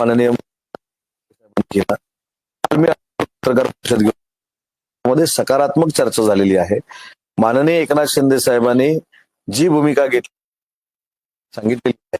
माननीय केला पत्रकार परिषदमध्ये सकारात्मक चर्चा झालेली आहे. माननीय एकनाथ शिंदे साहेबांनी जी भूमिका घेतली सांगितलेली आहे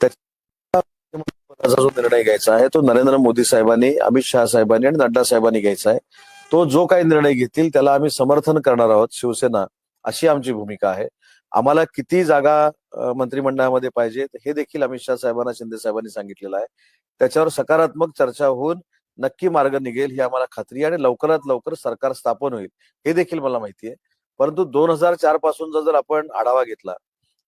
त्याचा जो निर्णय घ्यायचा आहे तो नरेंद्र मोदी साहेबांनी अमित शहा साहेबांनी आणि नड्डा साहेबांनी घ्यायचा आहे. तो जो काही निर्णय घेतील त्याला आम्ही समर्थन करणार आहोत शिवसेना अशी आमची भूमिका आहे. आम्हाला किती जागा मंत्रिमंडळामध्ये पाहिजेत हे देखील अमित शहा साहेबांना शिंदे साहेबांनी सांगितलेलं आहे. त्याच्यावर सकारात्मक चर्चा होऊन नक्की मार्ग निघेल ही आम्हाला खात्री आणि लवकरात लवकर सरकार स्थापन होईल हे देखील मला माहिती आहे. परंतु दोन हजार चार पासूनचा जर आपण आढावा घेतला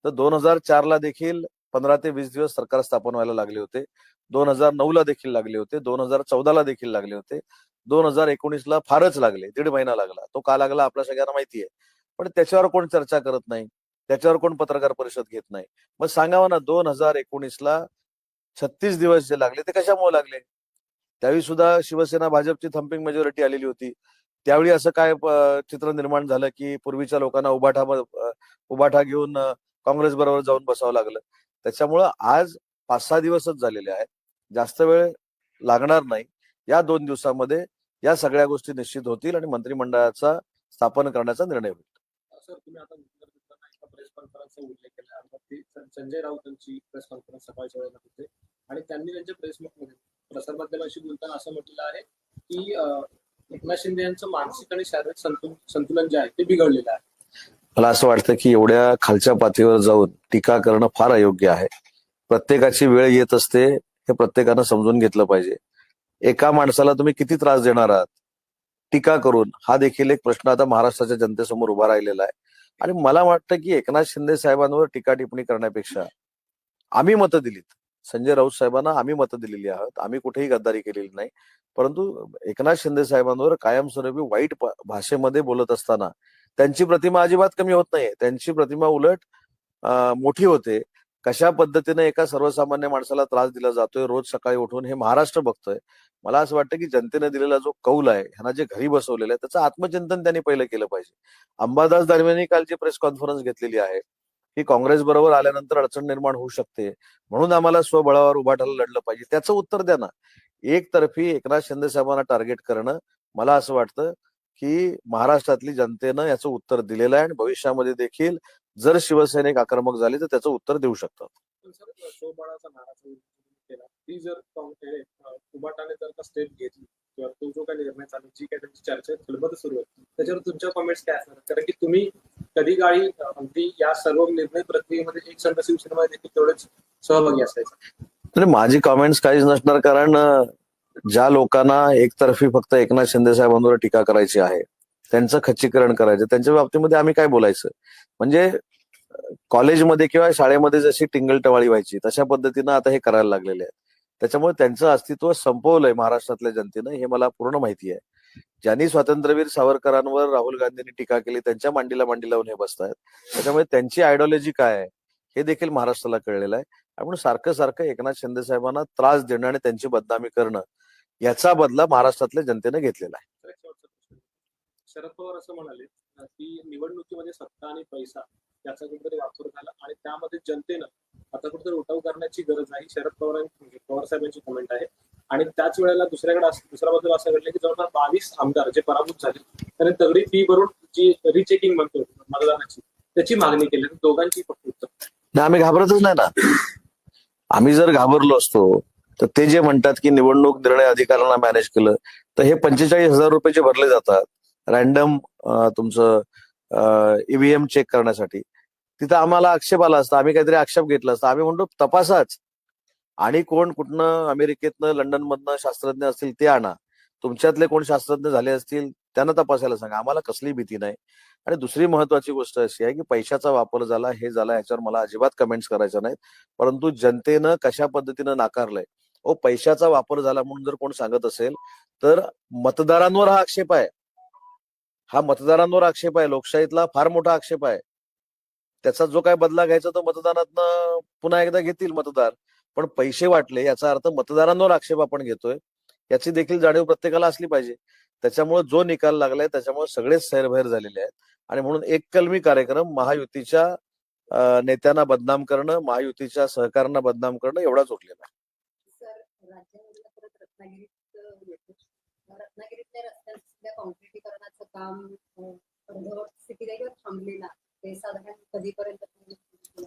तर दोन हजार चार ला देखील पंधरा ते वीस दिवस सरकार स्थापन व्हायला लागले होते. दोन हजार नऊ ला देखील लागले होते. दोन हजार चौदा ला देखील लागले होते. दोन हजार एकोणीस ला फारच लागले. दीड महिना लागला. तो का लागला आपल्या सगळ्यांना माहिती आहे. पण त्याच्यावर कोण चर्चा करत नाही? त्याच्यावर कोण पत्रकार परिषद घेत नाही? मग सांगावं ना दोन हजार एकोणीस ला छत्तीस दिवस जे लागले ते कशामुळे लागले? त्यावेळी सुद्धा शिवसेना भाजपची थम्पिंग मेजॉरिटी आलेली होती. त्यावेळी असं काय चित्र निर्माण झालं की पूर्वीच्या लोकांना उभाठा उभाठा घेऊन काँग्रेस बरोबर जाऊन बसावं लागलं. त्याच्यामुळं आज पाच सहा दिवसच झालेले आहेत. जास्त वेळ लागणार नाही. या दोन दिवसामध्ये या सगळ्या गोष्टी निश्चित होतील आणि मंत्रिमंडळाचा स्थापन करण्याचा निर्णय होईल. संजय राऊत यांची प्रेस कॉन्फरन्स सकाळच्या वेळेला होते. आणि त्यांनी त्यांच्या प्रेसमध्ये प्रसारमाध्यमाशी बोलताना असं म्हटलं आहे की एकनाथ शिंदे यांचं मानसिक आणि शारीरिक संतुलन संतुलन जे आहे ते बिघडलेलं आहे. मला असं वाटतं की एवढ्या खालच्या पातळीवर जाऊन टीका करणं फार अयोग्य आहे. प्रत्येकाची वेळ येत असते हे प्रत्येकानं समजून घेतलं पाहिजे. एका माणसाला तुम्ही किती त्रास देणार आहात? टीका करून हा देखील एक प्रश्न आता महाराष्ट्राच्या जनतेसमोर उभा राहिलेला आहे. आणि मला वाटतं की एकनाथ शिंदे साहेबांवर टीका टिप्पणी करण्यापेक्षा आम्ही मतं दिलीत. संजय राऊत साहेबांना आम्ही मतं दिलेली आहोत. आम्ही कुठेही गद्दारी केलेली नाही. परंतु एकनाथ शिंदे साहेबांवर कायमस्वरूपी वाईट भाषेमध्ये बोलत असताना त्यांची प्रतिमा अजिबात कमी होत नाहीये. त्यांची प्रतिमा उलट मोठी होते. कशा पद्धतीने एका सर्वसामान्य माणसाला त्रास दिला जातोय रोज सकाळी उठून हे महाराष्ट्र बघतोय. मला असं वाटतं की जनतेने दिलेला जो कौल आहे ह्यांना जे घरी बसवलेलं आहे त्याचं आत्मचिंतन त्यांनी पहिलं केलं पाहिजे. अंबादास दानवेंनी काल जी प्रेस कॉन्फरन्स घेतलेली आहे ही काँग्रेस बरोबर आल्यानंतर अडचण निर्माण होऊ शकते. म्हणून आम्हाला स्वबळावर उभाटायला लढलं पाहिजे. त्याचं उत्तर द्या ना. एकतर्फी एकनाथ शिंदे साहेबांना टार्गेट करणं मला असं वाटतं की महाराष्ट्रातली जनतेनं याचं उत्तर दिलेलं आहे आणि भविष्यामध्ये देखील जर शिवसैनिक आक्रमक झाले तर त्याचं उत्तर देऊ शकतात. जो काही निर्णय चालू जी काही त्यांची चर्चा खलबत सुरू आहे त्याच्यावर तुमच्या कमेंट्स काय असणार? कारण की तुम्ही कधी काळी अगदी या सर्व निर्णय प्रक्रियेमध्ये एक संघ शिवसेनेमध्ये देखील तेवढेच सहभागी असायचे. तर माझी कॉमेंट्स काहीच नसणार कारण ज्या लोकांना एकतर्फी फक्त एकनाथ शिंदे साहेबांवर टीका करायची आहे त्यांचं खच्चीकरण करायचं त्यांच्या बाबतीमध्ये आम्ही काय बोलायचं? म्हणजे कॉलेजमध्ये किंवा शाळेमध्ये जशी टिंगलटवाळी व्हायची तशा पद्धतीनं आता हे करायला लागलेले आहेत. त्याच्यामुळे त्यांचं अस्तित्व संपवलंय महाराष्ट्रातल्या जनतेनं हे मला पूर्ण माहिती आहे. ज्यांनी स्वातंत्र्यवीर सावरकरांवर राहुल गांधींनी टीका केली त्यांच्या मांडीला मांडी लावून हे बसतायत. त्याच्यामुळे त्यांची आयडिओलॉजी काय आहे हे देखील महाराष्ट्राला कळलेलं आहे. आपण सारखं सारखं एकनाथ शिंदे साहेबांना त्रास देणं आणि त्यांची बदनामी करणं याचा बदला महाराष्ट्रातल्या जनतेने घेतलेला आहे. शरद पवार असं म्हणाले की निवडणुकीमध्ये सत्ता आणि पैसा याचा कुठेतरी वापर झाला आणि त्यामध्ये जनतेनं आता कुठेतरी उठाव करण्याची गरज आहे. शरद पवार पवार साहेबांची कमेंट आहे. आणि त्याच वेळेला दुसऱ्याकडे असं- दुसऱ्या बाजूला असं घडलं की जवळपास बावीस आमदार जे पराभूत झाले त्यांनी तगडी फी भरून जी रिचेकिंग म्हणतो मतदानाची त्याची मागणी केली. आणि दोघांची फक्त उत्तर. आम्ही घाबरतच नाही ना. आम्ही जर घाबरलो असतो तर ते जे म्हणतात की निवडणूक निर्णय अधिकाऱ्यांना मॅनेज केलं तर हे पंचेचाळीस हजार रुपये जे भरले जातात. रॅन्डम तुमचं ईव्हीएम चेक करण्यासाठी. तिथं आम्हाला आक्षेप आला असता आम्ही काहीतरी आक्षेप घेतला असता. आम्ही म्हणतो तपासाच. आणि कोण कुठनं अमेरिकेतनं लंडन मधनं शास्त्रज्ञ असतील ते आणा. तुमच्यातले कोण शास्त्रज्ञ झाले असतील त्यांना तपासायला सांगा. आम्हाला कसली भीती नाही. आणि दुसरी महत्वाची गोष्ट अशी आहे की पैशाचा वापर झाला हे झाला याच्यावर मला अजिबात कमेंट्स करायच्या नाहीत. परंतु जनतेनं कशा पद्धतीनं नाकारलंय? ओ पैशाचा वापर झाला म्हणून जर कोण सांगत असेल तर मतदारांवर हा आक्षेप आहे. हा मतदारांवर आक्षेप आहे. लोकशाहीतला फार मोठा आक्षेप आहे. त्याचा जो काय बदला घ्यायचा तो मतदानातनं पुन्हा एकदा घेतील मतदार. पण पैसे वाटले याचा अर्थ मतदारांवर आक्षेप आपण घेतोय. याची देखील जाणीव प्रत्येकाला असली पाहिजे. त्याच्यामुळे जो निकाल लागलाय त्याच्यामुळे सगळेच सैरभैर झालेले आहेत. आणि म्हणून एक कलमी कार्यक्रम महायुतीच्या नेत्यांना बदनाम करणं महायुतीच्या सहकाऱ्यांना बदनाम करणं एवढाच उरलेला आहे?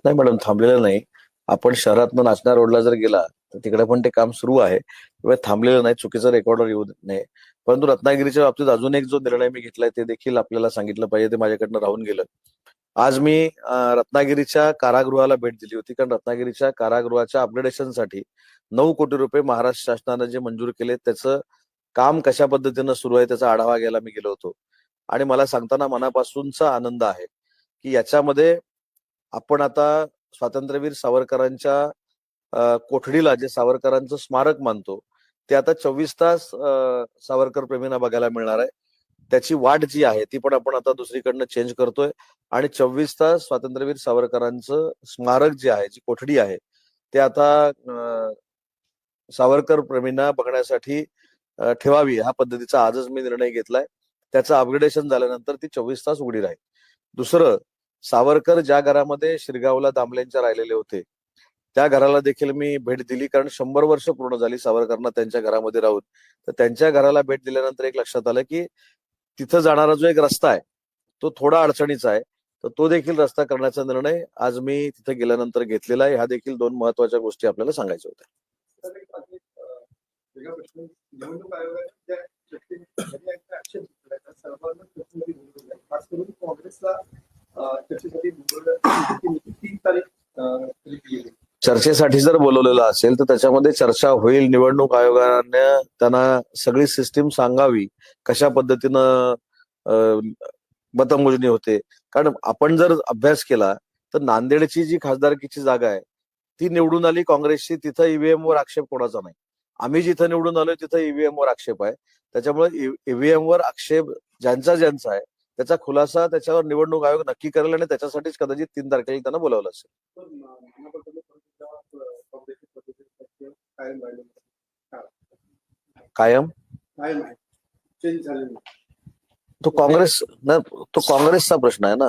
नाही मॅडम थांबलेलं नाही. आपण शहरातनं नाचण्या रोडला जर गेला तर तिकडे पण ते काम सुरू आहे. किंवा थांबलेलं नाही चुकीचं रेकॉर्डर येऊ नये. परंतु रत्नागिरीच्या बाबतीत अजून एक जो निर्णय मी घेतलाय ते देखील आपल्याला सांगितलं पाहिजे ते माझ्याकडनं राहून गेलं. आज मी रत्नागिरीच्या कारागृहाला भेट दिली होती. कारण रत्नागिरीच्या कारागृहाच्या अपग्रेडेशनसाठी नऊ कोटी रुपये महाराष्ट्र शासनानं जे मंजूर केले त्याचं काम कशा पद्धतीनं सुरू आहे त्याचा आढावा घ्यायला मी गेलो होतो. आणि मला सांगताना मनापासूनचा आनंद आहे की याच्यामध्ये आपण आता स्वातंत्र्यवीर सावरकरांच्या कोठडीला जे सावरकरांचं स्मारक मानतो ते आता चोवीस तास सावरकर प्रेमींना बघायला मिळणार आहे. त्याची वाट जी आहे ती पण आपण आता दुसरीकडनं चेंज करतोय. आणि चोवीस तास स्वातंत्र्यवीर सावरकरांचं स्मारक जे आहे जी कोठडी आहे ते आता सावरकर प्रेमींना बघण्यासाठी ठेवावी ह्या पद्धतीचा आजच मी निर्णय घेतलाय. त्याचं अपग्रेडेशन झाल्यानंतर ती चोवीस तास उघडी राहील. दुसरं सावरकर ज्या घरामध्ये शिरगावला दामलेंच्या राहिलेले होते त्या घराला देखील मी भेट दिली. कारण शंभर वर्ष पूर्ण झाली सावरकरांना त्यांच्या घरामध्ये राहून. तर त्यांच्या घराला भेट दिल्यानंतर एक लक्षात आलं की तिथं जाणारा जो एक रस्ता आहे तो थोडा अडचणीचा आहे. तर तो देखील रस्ता करण्याचा निर्णय आज मी तिथे गेल्यानंतर घेतलेला आहे. ह्या देखील दोन महत्त्वाच्या गोष्टी आपल्याला सांगायच्या होत्या. चर्चेसाठी तीन तारीख चर्चेसाठी जर बोलवलेलं असेल तर त्याच्यामध्ये चर्चा होईल. निवडणूक आयोगाने त्यांना सगळी सिस्टीम सांगावी कशा पद्धतीनं मतमोजणी होते. कारण आपण जर अभ्यास केला तर नांदेडची जी खासदारकीची जागा आहे ती निवडून आली काँग्रेसची तिथं ईव्हीएम वर आक्षेप कोणाचा नाही. आम्ही जिथं निवडून आलोय तिथं ईव्हीएम वर आक्षेप आहे. त्याच्यामुळे ईव्हीएम वर आक्षेप ज्यांचा ज्यांचा आहे त्याचा खुलासा त्याच्यावर निवडणूक आयोग नक्की करेल आणि त्याच्यासाठीच कदाचित तीन तारखेला त्यांना बोलावलं असेल. कायम? तो काँग्रेस ना तो काँग्रेसचा प्रश्न आहे ना.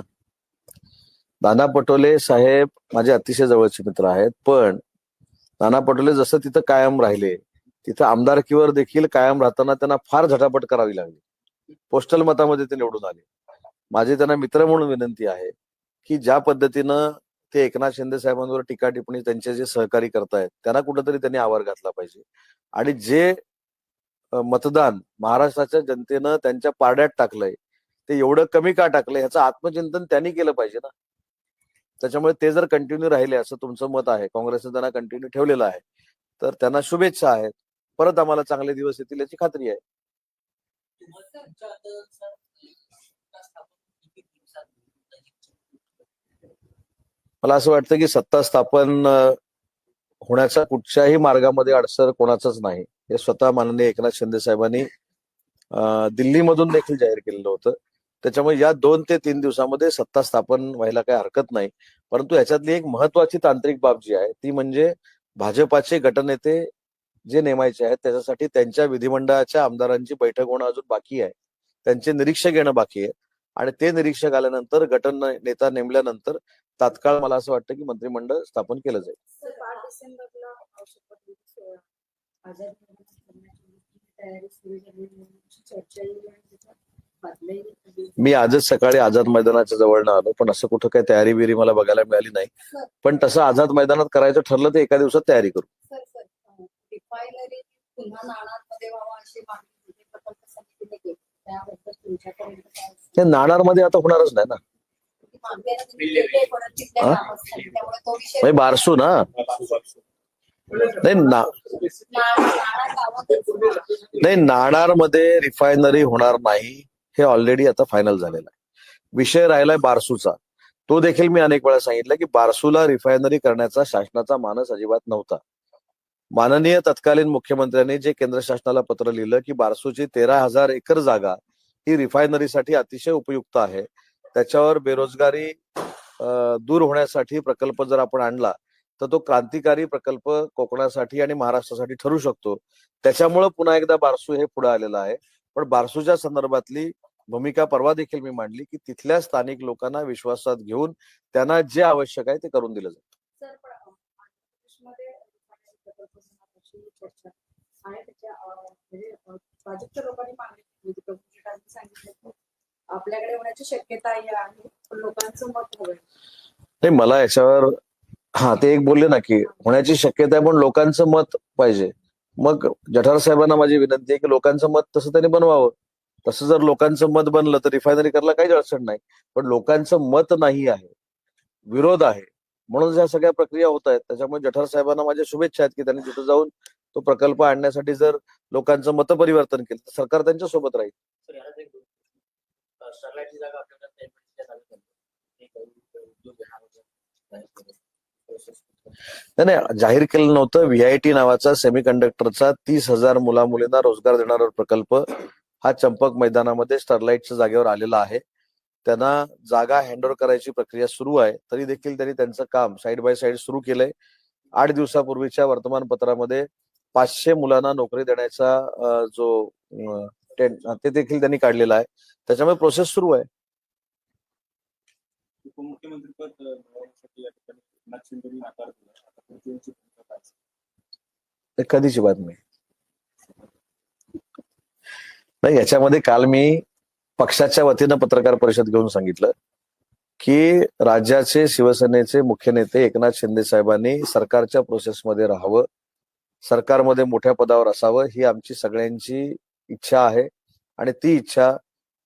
नाना पटोले साहेब माझे अतिशय जवळचे मित्र आहेत पण नाना पटोले जसं तिथं कायम राहिले तिथं आमदारकीवर देखील कायम राहताना त्यांना फार झटापट करावी लागली. पोस्टल मतामध्ये ते निवडून आले. माझे त्यांना मित्र म्हणून विनंती आहे की ज्या पद्धतीनं ते एकनाथ शिंदे साहेबांवर टीका टिप्पणी त्यांचे जे सहकारी करतायत त्यांना कुठेतरी त्यांनी आवार घातला पाहिजे. आणि जे मतदान महाराष्ट्राच्या जनतेनं त्यांच्या पारड्यात टाकलंय ते एवढं कमी का टाकलंय ह्याचं आत्मचिंतन त्यांनी केलं पाहिजे ना. त्याच्यामुळे ते जर कंटिन्यू राहिले असं तुमचं मत आहे काँग्रेसने त्यांना कंटिन्यू ठेवलेलं आहे तर त्यांना शुभेच्छा आहेत. परत आम्हाला चांगले दिवस येतील याची खात्री आहे. मला असं वाटतं की सत्ता स्थापन होण्याचा कुठच्याही मार्गामध्ये अडसर कोणाचाच नाही. हे स्वतः माननीय एकनाथ शिंदे साहेबांनी दिल्लीमधून देखील जाहीर केलेलं होतं. त्याच्यामुळे या दोन ते तीन दिवसामध्ये सत्ता स्थापन व्हायला काही हरकत नाही. परंतु याच्यातली एक महत्वाची तांत्रिक बाब जी आहे ती म्हणजे भाजपाचे गटनेते जे नेमायचे आहेत त्याच्यासाठी त्यांच्या विधिमंडळाच्या आमदारांची बैठक होणं अजून बाकी आहे. त्यांचे निरीक्षक येणं बाकी आहे. आणि ते निरीक्षक आल्यानंतर गट नेता नेमल्यानंतर तात्काळ मला असं वाटतं की मंत्रिमंडळ स्थापन केलं जाईल. मी आजच सकाळी आझाद मैदानाच्या जवळ आलो पण असं कुठं काही तयारी बिरी मला बघायला मिळाली नाही. पण तसं आझाद मैदानात करायचं ठरलं तर एका दिवसात तयारी करू. रिफायनरी पुन्हा नाणांमध्ये व्हावा अशी मागणी प्रकल्प समितीने केली. हे नाणारमध्ये आता होणारच नाही ना. म्हणजे बारसू ना? नाही नाणार. नाही नाणारमध्ये रिफायनरी होणार नाही. हे ऑलरेडी आता फायनल झालेलं आहे. विषय राहिलाय बारसूचा. तो देखील मी अनेक वेळा सांगितलं की बारसूला रिफायनरी करण्याचा शासनाचा मानस अजिबात नव्हता. माननीय तत्कालीन मुख्यमंत्र्यांनी जे केंद्र शासनाला पत्र लिहिलं की बारसूची तेरा हजार एकर जागा ही रिफायनरीसाठी अतिशय उपयुक्त आहे. त्याच्यावर बेरोजगारी दूर होण्यासाठी प्रकल्प जर आपण आणला तर तो क्रांतिकारी प्रकल्प कोकणासाठी आणि महाराष्ट्रासाठी ठरू शकतो. त्याच्यामुळे पुन्हा एकदा बारसू हे पुढे आलेलं आहे. पण बारसूच्या संदर्भातली भूमिका परवा देखील मी मांडली की तिथल्या स्थानिक लोकांना विश्वासात घेऊन त्यांना जे आवश्यक आहे ते करून दिलं जातं सर पण अं, आंध्र प्रदेशमध्ये रिफायनरी प्रकल्प होणार अशी चर्चा आणि त्याच्या म्हणजे भाजपच्या लोकांनी मागणी केली होती प्रभू शेटांनी सांगितलं की आपल्याकडे होण्याची शक्यता आहे आणि लोकांचं मत हवं नाही मला याच्यावर हा ते एक बोलले ना की होण्याची शक्यता आहे पण लोकांचं मत पाहिजे. मग जठार साहेबांना माझी विनंती आहे की लोकांचं मत तसं त्यांनी बनवावं. तसं जर लोकांचं मत बनलं तर रिफायनरी करायला काहीच अडचण नाही. पण लोकांचं मत नाही आहे. विरोध आहे. म्हणून या सगळ्या प्रक्रिया होत आहेत त्याच्यामुळे जठार साहेबांना माझ्या शुभेच्छा आहेत की त्यांनी तिथं जाऊन तो प्रकल्प आणण्यासाठी जर लोकांचं मत परिवर्तन केलं तर सरकार त्यांच्यासोबत राहील. नाही नाही जाहीर केलं नव्हतं. व्हीआयटी नावाचा सेमीकंडक्टरचा तीस हजार मुला मुलींना रोजगार देणारा प्रकल्प हा चंपक मैदानामध्ये स्टरलाइटच्या जागेवर आलेला आहे. त्यांना जागा हँडओव्हर करायची प्रक्रिया सुरू आहे. तरी देखील त्यांनी त्यांचं काम साईड बाय साईड सुरू केलंय. आठ दिवसापूर्वीच्या वर्तमानपत्रामध्ये पाचशे मुलांना नोकरी देण्याचा जो ते देखील त्यांनी काढलेला आहे. त्याच्यामुळे प्रोसेस सुरू आहे. कधीची बातमी? नाही याच्यामध्ये काल मी पक्षाच्या वतीनं पत्रकार परिषद घेऊन सांगितलं की राज्याचे शिवसेनेचे मुख्य नेते एकनाथ शिंदे साहेबांनी सरकारच्या प्रोसेसमध्ये राहावं सरकारमध्ये मोठ्या पदावर असावं ही आमची सगळ्यांची इच्छा आहे. आणि ती इच्छा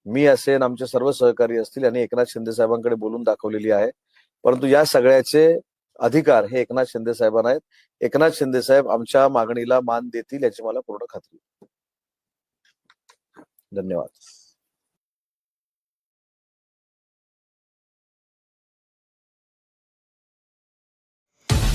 मी असेन आमचे सर्व सहकारी असतील यांनी एकनाथ शिंदे साहेबांकडे बोलून दाखवलेली आहे. परंतु या सगळ्याचे अधिकार हे एकनाथ शिंदे साहेबांना आहेत. एकनाथ शिंदे साहेब आमच्या मागणीला मान देतील याची मला पूर्ण खात्री धन्यवाद.